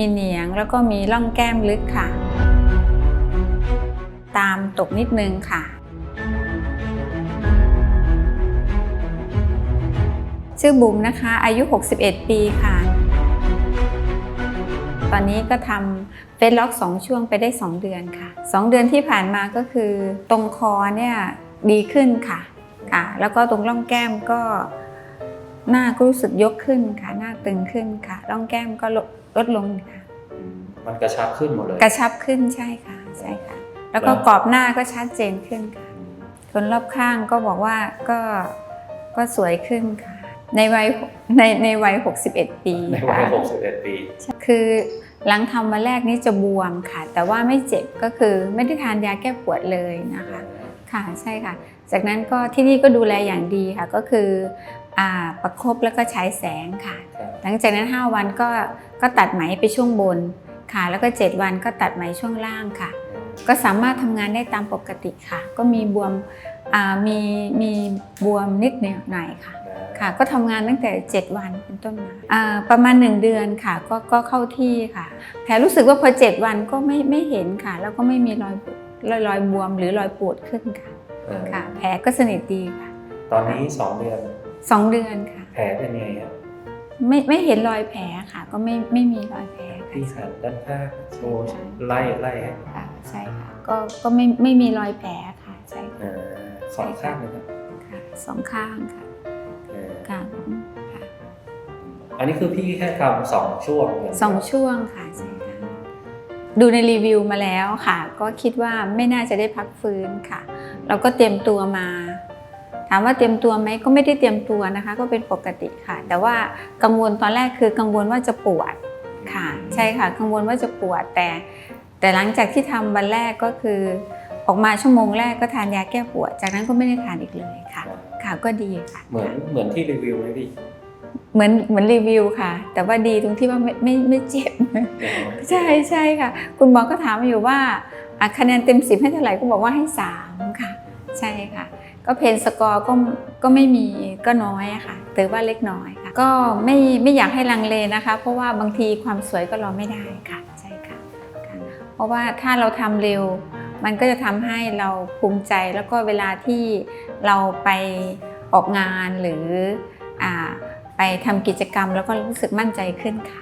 มีเหนียงแล้วก็มีร่องแก้มลึกค่ะ ตามตกนิดนึงค่ะ ชื่อบุ๋มนะคะ อายุ 61 ปีค่ะ ตอนนี้ก็ทำเฟซล็อก 2 ช่วงไปได้ 2 เดือนค่ะ 2 เดือนที่ผ่านมาก็คือ ตรงคอเนี่ยดีขึ้นค่ะค่ะ แล้วก็ตรงร่องแก้มก็หน้าก็รู้สึกยกขึ้นค่ะ หน้าตึงขึ้นค่ะ ร่องแก้มก็ ลดลดลงค่ะ มันกระชับขึ้นหมดเลย กระชับขึ้นใช่ค่ะใช่ค่ะ แล้วก็แล้ว กรอบหน้าก็ชัดเจนขึ้นค่ะ คนรอบข้างก็บอกว่าก็ก็สวยขึ้นค่ะ ในวัยในในวัย 61 ปีในวัยค่ะ 61 ปี คือหลังทำมาแรกนี้จะบวมค่ะ แต่ว่าไม่เจ็บก็คือไม่ได้ทานยาแก้ปวดเลยนะคะ ค่ะใช่ค่ะ จากนั้นก็ที่นี่ก็ดูแลอย่างดีค่ะก็คืออ่า ประคบแล้วก็ใช้แสงค่ะครับหลังจากนั้น 5 วันก็ก็ตัดไหมไปช่วงบนค่ะ แล้วก็ 7 วันก็ตัดไหมช่วงล่างค่ะ ก็สามารถทำงานได้ตามปกติค่ะ ก็มีบวมอ่ามีมีบวมนิดหน่อยค่ะค่ะ ก็ทำงานตั้งแต่ 7 วันเป็นต้นมาอ่าประมาณ 1 เดือนค่ะก็ก็เข้าที่ค่ะแผลรู้สึกว่าพอ 7 วันก็ไม่ไม่เห็นค่ะ แล้วก็ไม่มีรอยรอยรอยบวมหรือรอยปวดขึ้นค่ะเออค่ะ แผลก็สนิทดีค่ะ ตอนนี้ 2 เดือน สองเดือนค่ะ แผลเป็นไงครับไม่ไม่เห็นรอยแผลค่ะ ก็ไม่ไม่มีรอยแผลค่ะที่หันด้านข้างโชว์ไล่ไล่ให้ค่ะใช่ค่ะก็ก็ไม่ไม่มีรอยแผลค่ะใช่เอค่ะอสองข้างเลยครับค่ะสองข้างค่ะเออค่ะค่ะอันนี้คือพี่แค่ทำสองช่วงเหมืนกันสองช่วงค่ะใช่ค่ะดูในรีวิวมาแล้วค่ะ ก็คิดว่าไม่น่าจะได้พักฟื้นค่ะ เราก็เตรียมตัวมา ถามว่าเตรียมตัวไหมก็ไม่ได้เตรียมตัวนะคะ ก็เป็นปกติค่ะ แต่ว่ากังวลตอนแรกคือกังวลว่าจะปวดค่ะ ใช่ค่ะ กังวลว่าจะปวดแต่ แต่หลังจากที่ทำวันแรกก็คือ ออกมาชั่วโมงแรกก็ทานยาแก้ปวด จากนั้นก็ไม่ได้ทานอีกเลยค่ะ ค่ะก็ดีค่ะเหมือนเหมือนที่รีวิวไหมพี่เหมือนเหมือนรีวิวค่ะ แต่ว่าดีตรงที่ว่าไม่ไม่ไม่เจ็บ ใช่ใช่ค่ะ คุณหมอก็ถามมาอยู่ว่าอะคะแนนเต็มสิบให้เท่าไหร่ก็บอกว่าให้สามค่ะ ใช่ค่ะ ก็เพนสกอร์ก็ก็ไม่มีก็น้อยอะค่ะถือว่าเล็กน้อยค่ะก็ไม่ไม่อยากให้ลังเลนะคะ เพราะว่าบางทีความสวยก็รอไม่ได้ค่ะใช่ค่ะ เพราะว่าถ้าเราทำเร็ว มันก็จะทำให้เราภูมิใจแล้วก็เวลาที่เราไปออกงานหรืออ่าไปทำกิจกรรมแล้วก็รู้สึกมั่นใจขึ้นค่ะ